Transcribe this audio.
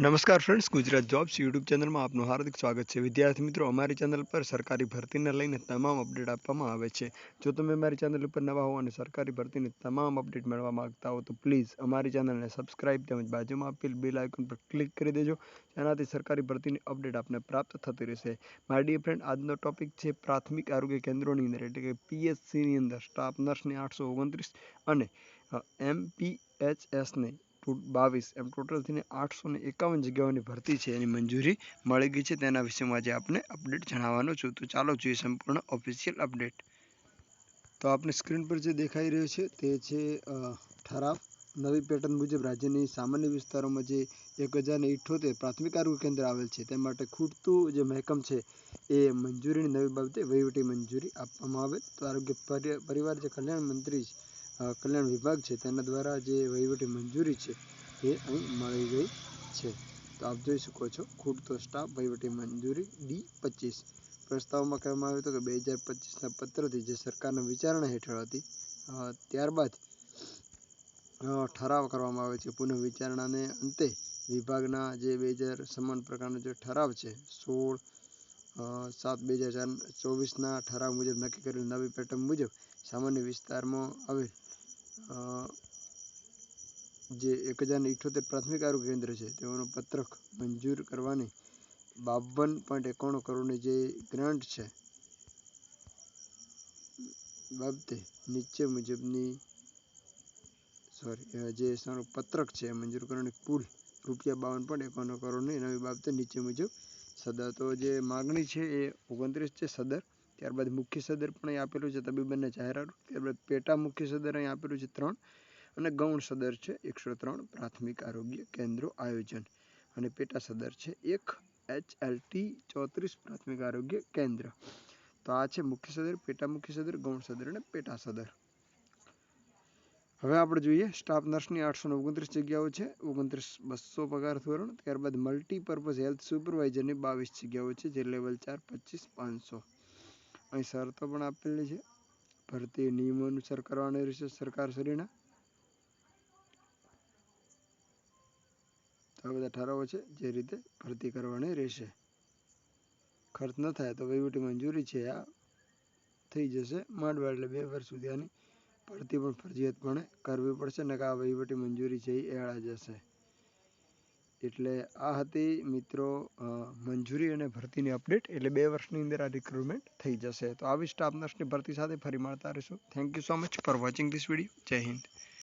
નમસ્કાર friends Gujarat jobs YouTube ચેનલમાં આપનું હાર્દિક સ્વાગત છે. વિદ્યાર્થી મિત્રો, અમારી ચેનલ પર સરકારી ભરતીને લઈને તમામ અપડેટ આપવામાં આવે છે. જો તમે અમારી ચેનલ ઉપર નવા હો અને સરકારી ભરતીની તમામ અપડેટ મેળવવા માગતા હો, તો પ્લીઝ અમારી ચેનલને સબસ્ક્રાઇબ તેમજ બાજુમાં આપેલ બેલ આઇકન પર ક્લિક કરી દેજો, જેનાથી સરકારી ભરતીની અપડેટ આપને પ્રાપ્ત થતી રહેશે. મારી ડિયર ફ્રેન્ડ આજનો ટોપિક છે પ્રાથમિક આરોગ્ય કેન્દ્રોની અંદર, એટલે કે પીએચસીની અંદર સ્ટાફ નર્સની આઠસો ઓગણત્રીસ અને એમપીએચએસને બાવીસ એમ ટોટલ થઈને આઠસો ને એકાવન જગ્યાઓની ભરતી છે, એની મંજૂરી મળી ગઈ છે, તેના વિશેમાં આજે આપને અપડેટ જણાવવાનો છું. તો ચાલો જોઈએ સંપૂર્ણ ઓફિશિયલ અપડેટ તો આપણે સ્ક્રીન પર જે દેખાઈ રહ્યો છે, તે છે ઠરાવ. નવી પેટર્ન મુજબ રાજ્યની સામાન્ય વિસ્તારોમાં જે એક હજાર ઇઠ્ઠોતેર પ્રાથમિક આરોગ્ય કેન્દ્ર આવેલ છે, તે માટે ખૂટતું જે મહેકમ છે, એ મંજૂરીની નવી બાબતે વહીવટી મંજૂરી આપવામાં આવે. તો આરોગ્ય પરિવાર જે કલ્યાણ મંત્રી કલ્યાણ વિભાગ છે, તેના દ્વારા જે વહીવટી મંજૂરી છે, એ અહીં મળી ગઈ છે. તો આપ જોઈ શકો છો, ખૂટતો સ્ટાફ, વહીવટી મંજૂરી, ડી પચીસ. પ્રસ્તાવમાં કહેવામાં આવ્યું હતું કે બે હજાર પચીસના પત્રથી જે સરકારના વિચારણા હેઠળ હતી ત્યારબાદ ઠરાવ કરવામાં આવે છે, પુનઃ વિચારણાને અંતે વિભાગના જે બે હજાર સમાન પ્રકારનો જે ઠરાવ છે, સોળ સાત બે હજાર ચોવીસના ઠરાવ મુજબ નક્કી કરેલ નવી પેટર્ન મુજબ સામાન્ય વિસ્તારમાં આવેલ જે એક હજાર ઇઠોતેર પ્રાથમિક આરોગ્ય કેન્દ્ર છે, તેઓનું પત્રક મંજૂર કરવાની બાવન પોઈન્ટ એકાણું કરોડની જે ગ્રાન્ટ છે, બાબતે નીચે મુજબની, સોરી જે પત્રક છે મંજૂર કરવાની કુલ રૂપિયા બાવન પોઈન્ટ એકાણું કરોડની નવી બાબતે નીચે મુજબ સદર. તો જે માગણી છે એ ઓગણત્રીસ છે સદર. ત્યારબાદ મુખ્ય સદર પણ અહીં આપેલું છે તબીબનને જાહેરાત. ત્યારબાદ પેટા મુખ્ય સદર અહીં આપેલું છે ત્રણ અને ગૌણ સદર છે એકસો ત્રણ પ્રાથમિક આરોગ્ય કેન્દ્રો આયોજન. અને પેટા સદર છે એક એચ એલ ટી ચોત્રીસ પ્રાથમિક આરોગ્ય કેન્દ્ર. તો આ છે મુખ્ય સદર, પેટા મુખ્ય સદર, ગૌણ સદર અને પેટા સદર. હવે આપણે જોઈએ સ્ટાફ નર્સની આઠસો ઓગણત્રીસ જગ્યાઓ છે. ઓગણત્રીસ બસો પગાર ધોરણ, ત્યારબાદ મલ્ટીપર્પઝ હેલ્થ સુપરવાઇઝરની બાવીસ જગ્યાઓ છે, જે લેવલ ચાર, પચીસ, પાંચસો. અહીં શરતો પણ આપેલી છે. ભરતી નિયમો અનુસાર કરવાની રહેશે સરકાર શ્રીના. આ બધા ઠરાવો છે જે રીતે ભરતી કરવાની રહેશે. ખર્ચ ન થાય તો વહીવટી મંજૂરી છે. આ થઈ જશે માંડવા એટલે બે વર્ષ સુધી આની ભરતી પણ ફરજિયાતપણે કરવી પડશે ને કે આ વહીવટી મંજૂરી છે એ એળા જશે. એટલે આ હતી મિત્રો મંજૂરી અને ભરતીની અપડેટ. એટલે બે વર્ષની અંદર આ રિક્રુટમેન્ટ થઈ જશે. તો આવી સ્ટાફ નર્સની ભરતી સાથે ફરી મળતા રહીશું. Thank you so much for watching this video જય હિન્દ.